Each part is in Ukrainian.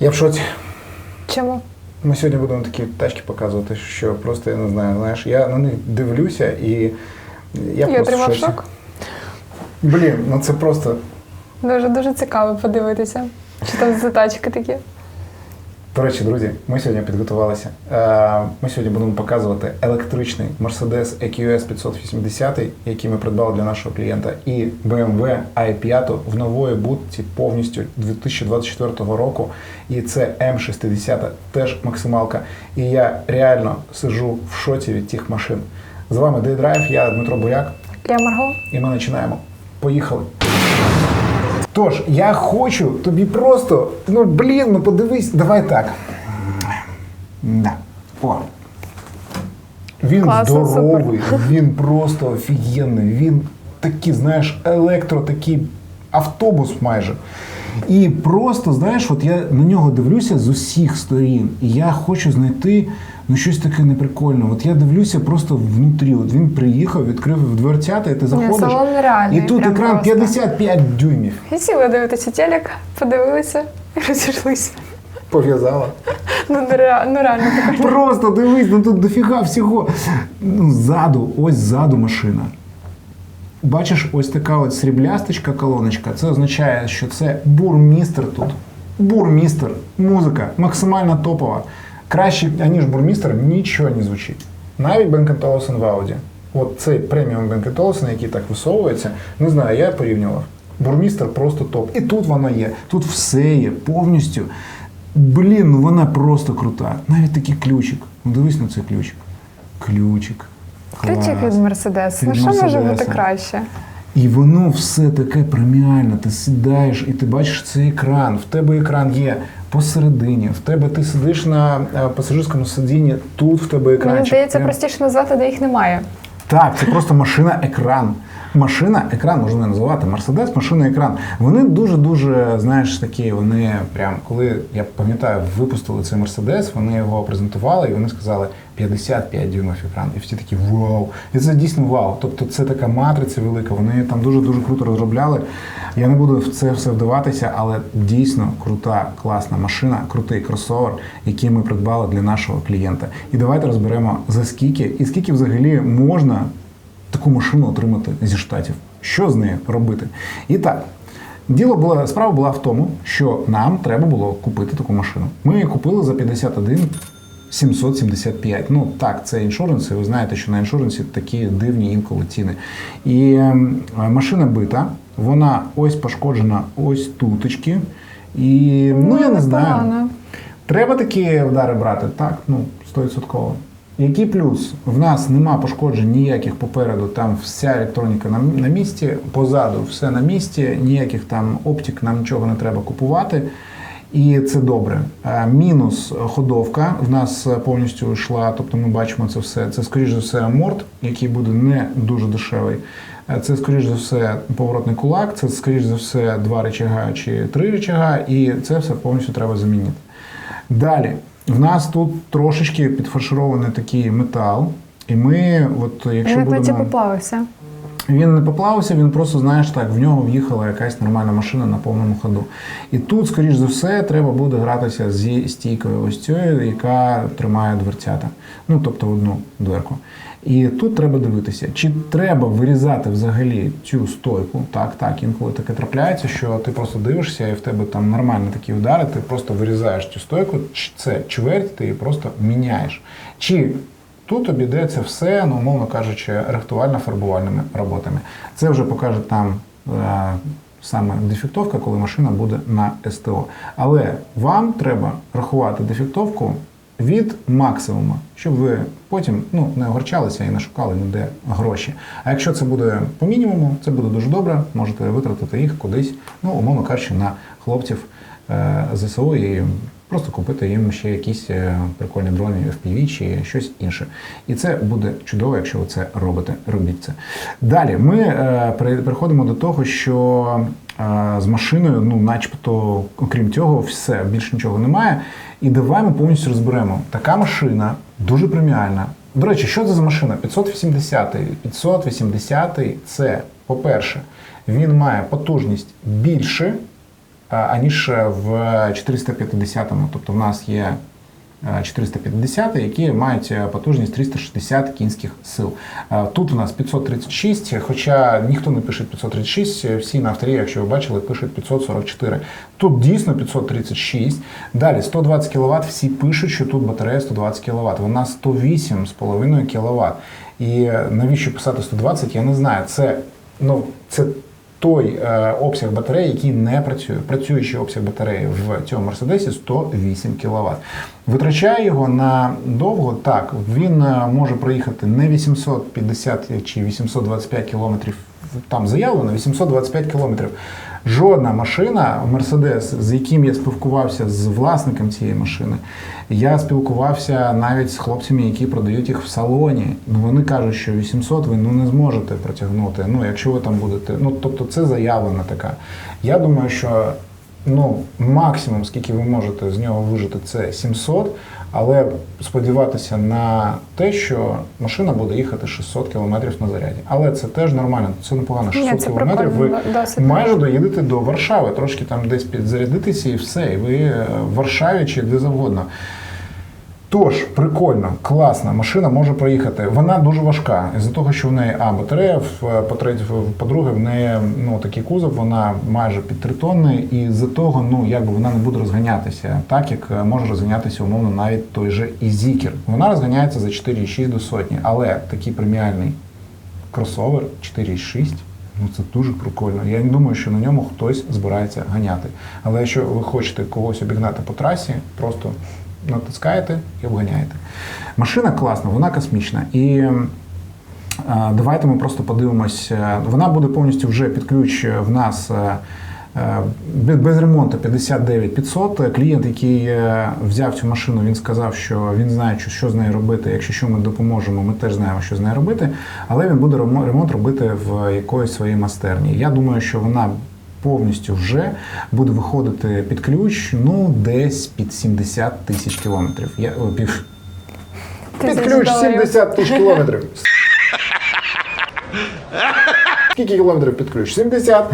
Я в шоці. Чому? Ми сьогодні будемо такі тачки показувати, що просто я не знаю. Знаєш, я на них дивлюся і я Я просто в отримав шоці. шок. Блін, ну це просто. Дуже дуже цікаво подивитися. Що там за тачки такі? До речі, друзі, ми сьогодні підготувалися. Е, Ми сьогодні будемо показувати електричний Mercedes EQS 580, який ми придбали для нашого клієнта, і BMW i5 в нової будці повністю 2024 року. І це М60, теж максималка. І я реально сиджу в шоці від тих машин. З вами Drive, я Дмитро Бояк, Я Марго. і ми починаємо. Поїхали. Тож, я хочу тобі просто, ну блін, ну подивись, давай так. Да. О. Він Класно, здоровий, він просто офігенний. Він такий, знаєш, електро, такий автобус майже. І просто, знаєш, от я на нього дивлюся з усіх сторін. І я хочу знайти ну, щось таке неприкольне. От я дивлюся просто внутрі. От він приїхав, відкрив дверцята, і ти заходиш. салон нереальний, і тут екран просто. 55 дюймів. І сіли дивитися телек, подивилися і розійшлися. Пов'язала. Ну, нереально, ну реально. Просто дивись, ну тут дофіга всього. Ну, ззаду, ось ззаду машина. Бачиш, ось така от сріблясточка колоночка. Це означає, що це бурмістр тут. Бурмістр, музика максимально топова. Краще, аніж бурмістр, нічого не звучить. Навіть Бенкен Толсен в Ауді. От цей преміум Бенкен Толсен, який так висовується, не знаю, я порівнював. Бурмістр просто топ. І тут вона є. Тут все є повністю. Блін, ну вона просто крута. Навіть такий ключик. Ну дивись на цей ключик. Ключик. Ключик від Мерседес. Ну що може бути краще? І воно все таке преміальне. Ти сідаєш і ти бачиш цей екран. В тебе екран є посередині. В тебе ти сидиш на е, пасажирському сидінні. Тут в тебе екран. Мені здається, простіше назвати, де їх немає. Так, це просто машина-екран. Машина-екран можна не називати. Мерседес, машина-екран. Вони дуже-дуже, знаєш, такі, вони прям, коли я пам'ятаю, випустили цей Мерседес, вони його презентували, і вони сказали 55 дюймів екран. І всі такі вау. І це дійсно вау. Тобто це така матриця велика, вони там дуже-дуже круто розробляли. Я не буду в це все вдаватися, але дійсно крута, класна машина, крутий кросовер, який ми придбали для нашого клієнта. І давайте розберемо за скільки і скільки взагалі можна таку машину отримати зі штатів. Що з нею робити? І так. Діло було, справа була в тому, що нам треба було купити таку машину. Ми її купили за 51 775. Ну так, це іншуренс, і ви знаєте, що на іншуренсі такі дивні інколи ціни. І ем, машина бита, вона ось пошкоджена, ось туточки. І ну, я не знаю. непогано. Треба такі удари брати, так, ну, 100%. Який плюс? В нас нема пошкоджень ніяких попереду, там вся електроніка на, на місці, позаду все на місці, ніяких там оптик, нам нічого не треба купувати. І це добре. Е, Мінус ходовка в нас повністю йшла, тобто ми бачимо це все. Це, скоріш за все, морт, який буде не дуже дешевий. Е, Це, скоріш за все, поворотний кулак, це, скоріш за все, два речага чи три речага, і це все повністю треба замінити. Далі, в нас тут трошечки підфарширований такий метал, і ми, от якщо Він будемо... поплавився. Він не поплавився, він просто, знаєш, так, в нього в'їхала якась нормальна машина на повному ходу. І тут, скоріш за все, треба буде гратися зі стійкою ось цією, яка тримає дверцята. Ну, тобто одну дверку. І тут треба дивитися, чи треба вирізати взагалі цю стойку. Так, так, інколи таке трапляється, що ти просто дивишся, і в тебе там нормальні такі удари, ти просто вирізаєш цю стойку, це чверть, ти її просто міняєш. Чи Тут обійдеться все, ну, умовно кажучи, рихтувально-фарбувальними роботами. Це вже покаже там е, саме дефектовка, коли машина буде на СТО. Але вам треба рахувати дефектовку від максимуму, щоб ви потім ну, не огорчалися і не шукали ніде гроші. А якщо це буде по мінімуму, це буде дуже добре, можете витратити їх кудись, ну, умовно кажучи, на хлопців е, ЗСУ і просто купити їм ще якісь е, прикольні дрони FPV чи щось інше. І це буде чудово, якщо ви це робите. Робіть це. Далі ми е, приходимо до того, що е, з машиною, ну, начебто, окрім цього, все більше нічого немає. І давай ми повністю розберемо. Така машина дуже преміальна. До речі, що це за машина? 580. 580 це По-перше, він має потужність більше, аніж в 450-му. Тобто в нас є е, 450, які мають е, потужність 360 кінських сил. Е, Тут у нас 536, хоча ніхто не пише 536, е, всі на авторі, якщо ви бачили, пишуть 544. Тут дійсно 536. Далі 120 кВт, всі пишуть, що тут батарея 120 кВт. Вона 108,5 кВт. І е, навіщо писати 120, я не знаю. Це, ну, це той е, обсяг батареї, який не працює. Працюючий обсяг батареї в цьому Мерседесі 108 кВт. Витрачає його на довго, так, він е, може проїхати не 850 чи 825 кілометрів, там заявлено 825 кілометрів. Жодна машина, Мерседес, з яким я спілкувався з власником цієї машини, я спілкувався навіть з хлопцями, які продають їх в салоні. Ну вони кажуть, що 800 ви ну не зможете протягнути. Ну, якщо ви там будете. Ну тобто, це заявлена така. Я думаю, що ну максимум, скільки ви можете з нього вижити, це 700, але сподіватися на те, що машина буде їхати 600 км на заряді. Але це теж нормально, це непогано. 600 Ні, це км ви майже доїдете до Варшави, трошки там десь підзарядитися і все. І ви е, в Варшаві чи де завгодно. Тож, прикольно, класна машина може проїхати. Вона дуже важка. Із-за того, що в неї а батарея, в- в- по-друге, в неї ну, такий кузов, вона майже під 3 тонни, і з-за того, ну якби вона не буде розганятися, так як е, може розганятися умовно навіть той же Ізікер. Вона розганяється за 4,6 до сотні, але такий преміальний кросовер 4,6. Ну це дуже прикольно. Я не думаю, що на ньому хтось збирається ганяти. Але якщо ви хочете когось обігнати по трасі, просто натискаєте і обганяєте. Машина класна, вона космічна. І е, давайте ми просто подивимось. е, Вона буде повністю вже під ключ в нас. е, бе- Без ремонту 59 500. Клієнт, який взяв цю машину, він сказав, що він знає, що- з нею робити. Якщо що ми допоможемо, ми теж знаємо, що з нею робити. Але він буде ремонт робити в якоїсь своїй майстерні. Я думаю, що вона повністю вже буде виходити під ключ, ну десь під 70 тисяч кілометрів. Я о, пів. Під ключ 70 тисяч кілометрів. Скільки кілометрів під ключ? 70.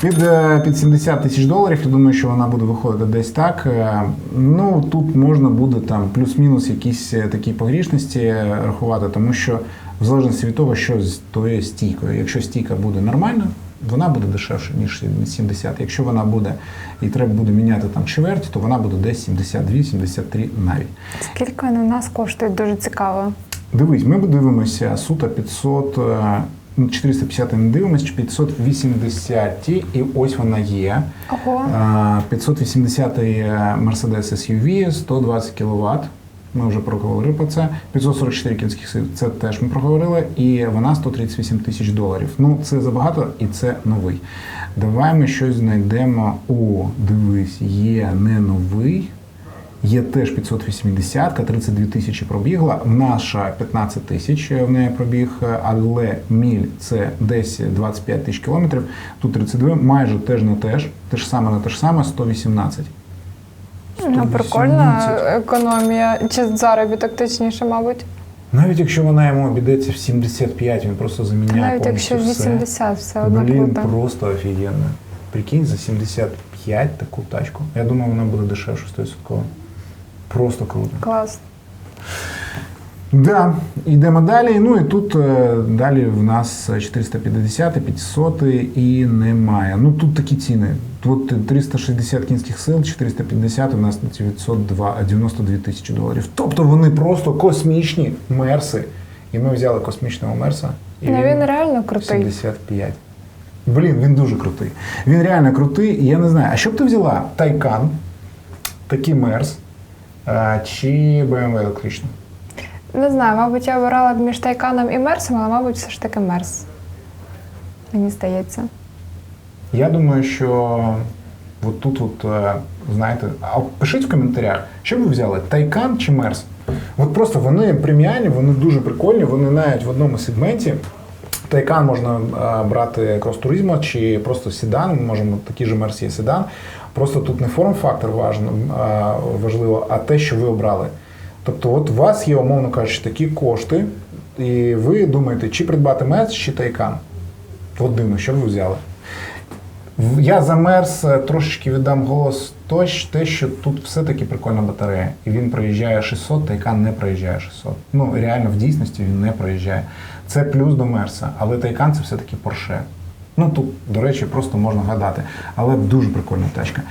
Під, е, під 70 тисяч доларів. Я думаю, що вона буде виходити десь так. Е, Ну тут можна буде там плюс-мінус якісь е, такі погрішності рахувати, тому що в залежності від того, що з тою стійкою. Якщо стійка буде нормальна, вона буде дешевше, ніж 70. Якщо вона буде і треба буде міняти там чверті, то вона буде десь 72-73 навіть. Скільки в нас коштують, дуже цікаво. Дивись, ми дивимося суто 500, е, ну, 450 не дивимося, 580 і ось вона є. Ого. Е, 580 Mercedes SUV, 120 кВт. Ми вже проговорили про це. 544 кінських сил, це теж ми проговорили. І вона 138 тисяч доларів. Ну, це забагато і це новий. Давай ми щось знайдемо. О, дивись, є не новий. Є теж 580, 32 тисячі пробігла. Наша 15 тисяч в неї пробіг, але міль це десь 25 тисяч кілометрів. Тут 32, майже теж на теж. Те ж саме на те ж саме 118. Ну, прикольна 17. економія. Чи заробіток точніше, мабуть. Навіть якщо вона йому обійдеться в 75, він просто заміняє Навіть повністю якщо все. 80, все одно Блін, круто. просто офігенно. Прикинь, за 75 таку тачку. Я думаю, вона буде дешевше 100%. Просто круто. Клас. Да, йдемо далі. Ну і тут е, далі в нас 450, 500 і немає. Ну тут такі ціни. Тут 360 кінських сил, 450 у нас на 902, 92 тисячі доларів. Тобто вони просто космічні мерси. І ми взяли космічного мерса. І Ну він реально крутий. 75. Блін, він дуже крутий. Він реально крутий. І я не знаю, а що б ти взяла? Тайкан, такий мерс е, чи BMW електричний? Не знаю, мабуть, я обирала б між Тайканом і Мерсом, але, мабуть, все ж таки Мерс. Мені здається. Я думаю, що от тут, от, е, знаєте, а пишіть в коментарях, що ви взяли, Тайкан чи Мерс? От просто вони преміальні, вони дуже прикольні, вони навіть в одному сегменті. Тайкан можна е, брати крос-туризмо чи просто седан, ми можемо такий же Мерс є седан. Просто тут не форм-фактор е, важливо, а те, що ви обрали. Тобто, от у вас є, умовно кажучи, такі кошти, і ви думаєте, чи придбати Мерс, чи Тайкан. Дивно, що ви взяли? Я замерз, е, трошечки віддам голос точ, те, що тут все-таки прикольна батарея. І він проїжджає 600, Тайкан не проїжджає 600. Ну, реально, в дійсності він не проїжджає. Це плюс до Мерса, але Тайкан це все-таки Порше. Ну тут, до речі, просто можна гадати. Але дуже прикольна тачка.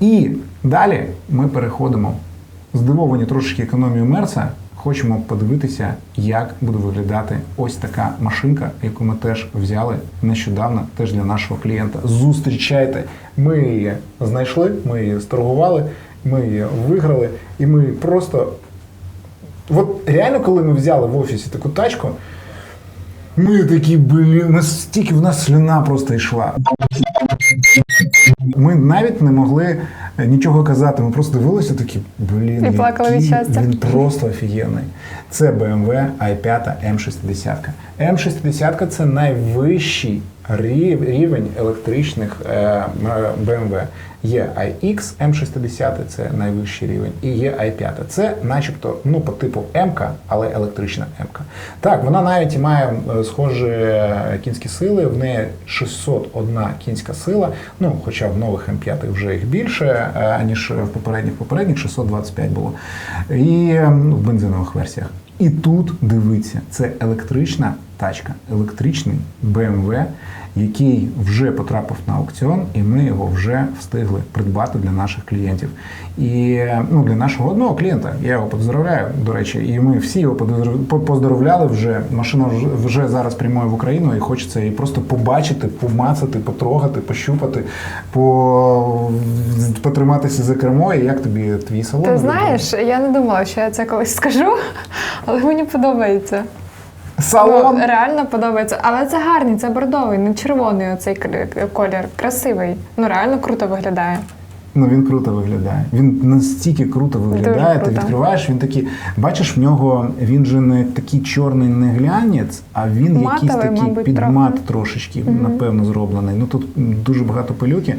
І далі ми переходимо. Здивовані трошечки економією Мерса. Хочемо подивитися, як буде виглядати ось така машинка, яку ми теж взяли нещодавно, теж для нашого клієнта. Зустрічайте! Ми її знайшли, ми її сторгували, ми її виграли, і ми просто. От реально, коли ми взяли в офісі таку тачку, ми такі, блін, стільки в нас слюна просто йшла. Ми навіть не могли нічого казати. Ми просто дивилися такі, блін, І плакали від щастя. він просто офігенний. Це BMW i5 M60. M60 це найвищий рівень електричних е, BMW. Є iX M60, це найвищий рівень, і є i5. Це начебто ну, по типу м але електрична м Так, вона навіть має схожі е, кінські сили, в неї 601 кінська сила, ну, хоча в нових М5 вже їх більше, е, аніж в попередніх. Попередніх 625 було. І ну, в бензинових версіях. І тут дивіться, це електрична тачка, електричний BMW, який вже потрапив на аукціон, і ми його вже встигли придбати для наших клієнтів. І ну, для нашого одного клієнта. Я його поздравляю, до речі, і ми всі його поздоровляли вже. Машина вже, вже зараз прямує в Україну, і хочеться її просто побачити, помацати, потрогати, пощупати, по... потриматися за кермо. І як тобі твій салон? Ти знаєш, я не думала, що я це колись скажу, але мені подобається. Салон. Ну, реально подобається. Але це гарний, це бордовий, не червоний оцей колір. Красивий. Ну реально круто виглядає. Ну він круто виглядає. Він настільки круто виглядає. Ти круто. відкриваєш, він такий. Бачиш, в нього він же не такий чорний не глянець, а він якийсь такий мабуть, під трохи. трошечки, напевно, зроблений. Ну тут дуже багато пилюки.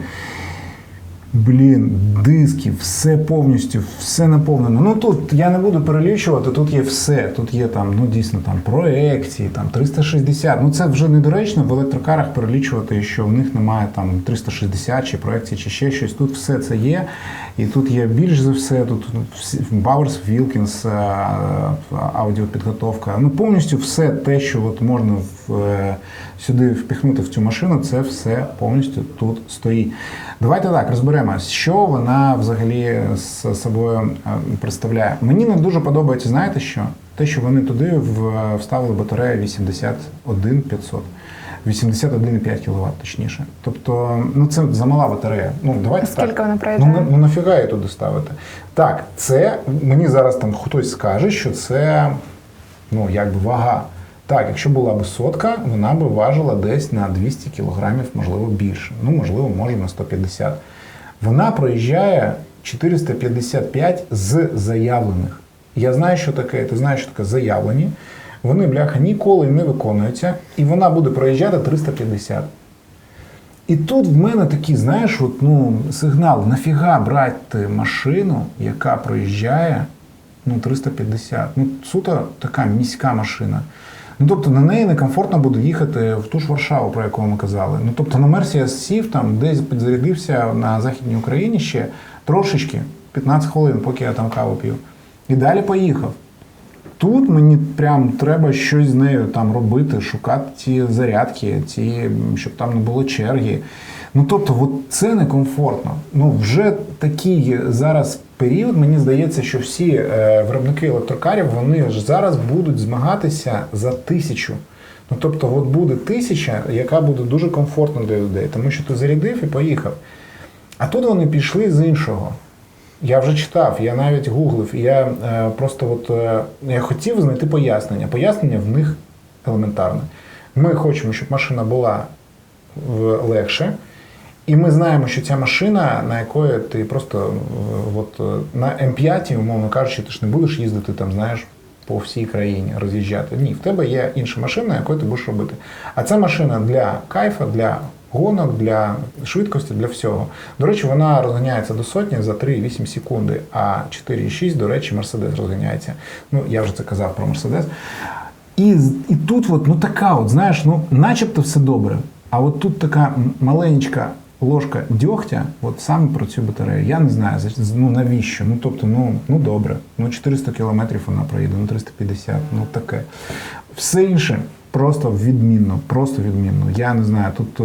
Блін, диски, все повністю, все наповнено. Ну тут я не буду перелічувати, тут є все. Тут є там, ну дійсно там проекції, там 360. Ну це вже недоречно в електрокарах перелічувати, що в них немає там 360 чи проекції, чи ще щось. Тут все це є. І тут є більш за все, тут Bowers, Wilkins, е, аудіопідготовка. Ну повністю все те, що от можна в, е, сюди впіхнути в цю машину, це все повністю тут стоїть. Давайте так розберемось, що вона взагалі з собою е, представляє. Мені не дуже подобається, знаєте що? Те, що вони туди вставили батарею 81500. 81,5 кВт, точніше. Тобто, ну це замала батарея. Ну давайте Скільки так. вона Ну, ну нафіга її туди ставити? Так, це мені зараз там хтось скаже, що це ну якби вага. Так, якщо була б сотка, вона б важила десь на 200 кілограмів, можливо, більше. Ну, можливо, може на 150. Вона проїжджає 455 з заявлених. Я знаю, що таке, ти знаєш, що таке заявлені. Вони, бляха, ніколи не виконуються, і вона буде проїжджати 350. І тут в мене такий, знаєш, от, ну, сигнал, нафіга брати машину, яка проїжджає ну, 350. Ну, суто така міська машина. Ну, тобто на неї некомфортно буде їхати в ту ж Варшаву, про яку ми казали. Ну, тобто на Мерсі я сів там, десь підзарядився на Західній Україні ще трошечки, 15 хвилин, поки я там каву п'ю. І далі поїхав. Тут мені прям треба щось з нею там робити, шукати ці зарядки, ці, щоб там не було черги. Ну тобто, от це некомфортно. Ну вже такий зараз період, мені здається, що всі е, виробники електрокарів вони ж зараз будуть змагатися за тисячу. Ну тобто, от буде тисяча, яка буде дуже комфортна для людей, тому що ти зарядив і поїхав. А тут вони пішли з іншого. Я вже читав, я навіть гуглив, я е, просто от е, я хотів знайти пояснення. Пояснення в них елементарне. Ми хочемо, щоб машина була в- легше, і ми знаємо, що ця машина, на якої ти просто е, от, е, на М5, умовно кажучи, ти ж не будеш їздити там, знаєш, по всій країні роз'їжджати. Ні, в тебе є інша машина, на якої ти будеш робити. А це машина для кайфа, для гонок, для швидкості, для всього. До речі, вона розганяється до сотні за 3,8 секунди, а 4,6, до речі, Мерседес розганяється. Ну, я вже це казав про Мерседес. І, і тут, от, ну така, от, знаєш, ну, начебто все добре. А от тут така маленька ложка дьогтя, от саме про цю батарею. Я не знаю, ну навіщо? Ну тобто, ну, ну добре. Ну 400 кілометрів вона проїде, ну 350, ну таке. Все інше. Просто відмінно, просто відмінно. Я не знаю. Тут е,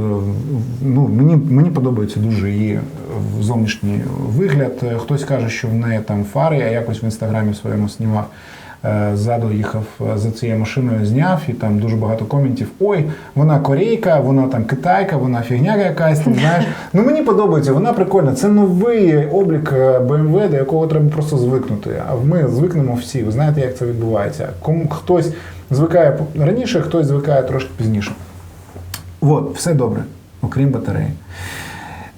ну мені, мені подобається дуже її е, зовнішній вигляд. Е, Хтось каже, що в неї там фари. Я якось в інстаграмі своєму знімав. Ззаду їхав за цією машиною, зняв, і там дуже багато коментів. Ой, вона корейка, вона там китайка, вона фігняга якась. Там, знаєш. Ну мені подобається, вона прикольна. Це новий облік BMW, до якого треба просто звикнути. А ми звикнемо всі. Ви знаєте, як це відбувається. Кому хтось звикає раніше, хтось звикає трошки пізніше. От, все добре, окрім батареї.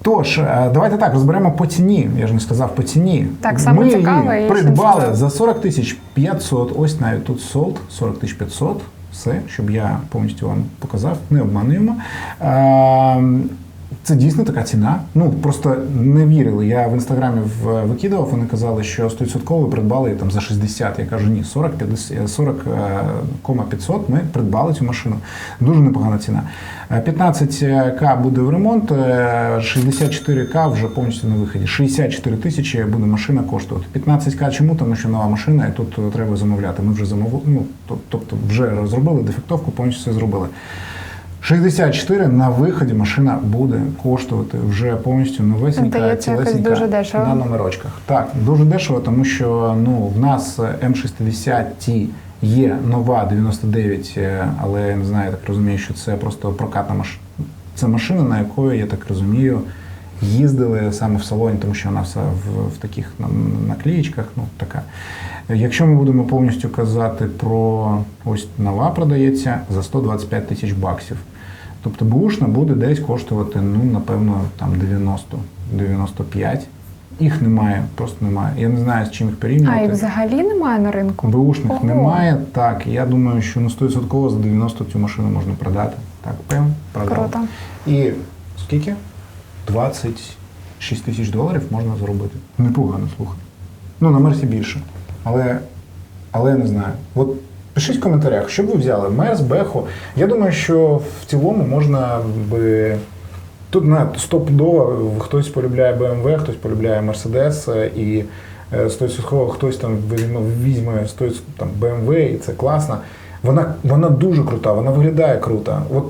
Тож, е, давайте так розберемо по ціні. Я ж не сказав по ціні. Так, саме Ми цікаве, її придбали цікаво. за 40 тисяч 500. Ось навіть тут солд 40 тисяч 500. Все, щоб я повністю вам показав, не обмануємо. Е, Це дійсно така ціна. Ну просто не вірили. Я в інстаграмі викидав, вони казали, що 100% придбали там за 60. Я кажу, ні, 40, 50, 40, е, 500 ми придбали цю машину. Дуже непогана ціна. Е, 15к буде в ремонт, е, 64к вже повністю на виході. 64 тисячі буде машина коштувати. 15к чому? Тому що нова машина, і тут е, треба замовляти. Ми вже замовили, ну, тобто вже розробили дефектовку, повністю все зробили. 64 на виході машина буде коштувати вже повністю новесенька, цілесенька дуже дешево. на номерочках. Так, дуже дешево, тому що ну, в нас М60 T є нова 99, е, але я не знаю, я так розумію, що це просто прокатна машина. Це машина, на якої, я так розумію, їздили саме в салоні, тому що вона вся в, в таких на- наклеїчках, ну така. Якщо ми будемо повністю казати про ось нова продається за 125 тисяч баксів. Тобто бушна буде десь коштувати, ну, напевно, там 90-95. Їх немає, просто немає. Я не знаю, з чим їх А, порівнювати. і взагалі немає на ринку. Бушних Ого. немає. Так, я думаю, що ну 100% за 90 цю машину можна продати. Так, певно, продали. Круто. І скільки? 26 тисяч доларів можна заробити. Непогано, слухай. Ну, на Мерсі більше. Але, але я не знаю. От пишіть в коментарях, що б ви взяли? Мерс, Бехо. Я думаю, що в цілому можна би. Тут на стопудово хтось полюбляє BMW, хтось полюбляє Mercedes, е, і е, 100% хтось там візьме, візьме 100% там BMW, і це класно. Вона, вона дуже крута, вона виглядає круто. От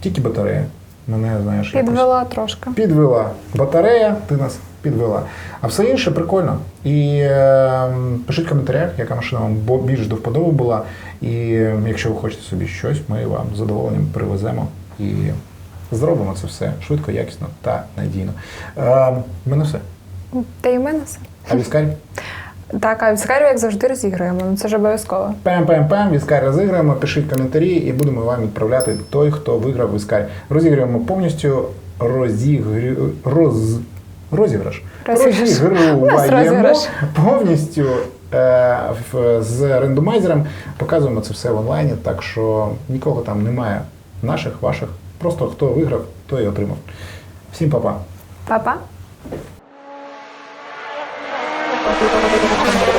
тільки батарея. Мене, знаєш, якось Підвела трошки. підвела. Батарея, ти нас підвела. А все інше прикольно. І е, пишіть в коментарях, яка машина вам більш до вподоби була. І е, якщо ви хочете собі щось, ми вам з задоволенням привеземо і зробимо це все швидко, якісно та надійно. Е, в мене все. Та й в мене все. А віскарь? Так, а в Скарі, як завжди, розіграємо. Ну це ж обов'язково. Пем-пем-пем, віскарь розіграємо, пишіть коментарі і будемо вам відправляти той, хто виграв віскарь. Розіграємо повністю розігр... роз... розіграш. Розіграш. Розігруємо повністю е, в, з рандомайзером. Показуємо це все в онлайні, так що нікого там немає наших, ваших. Просто хто виграв, той і отримав. Всім па-па. Па-па. Thank you.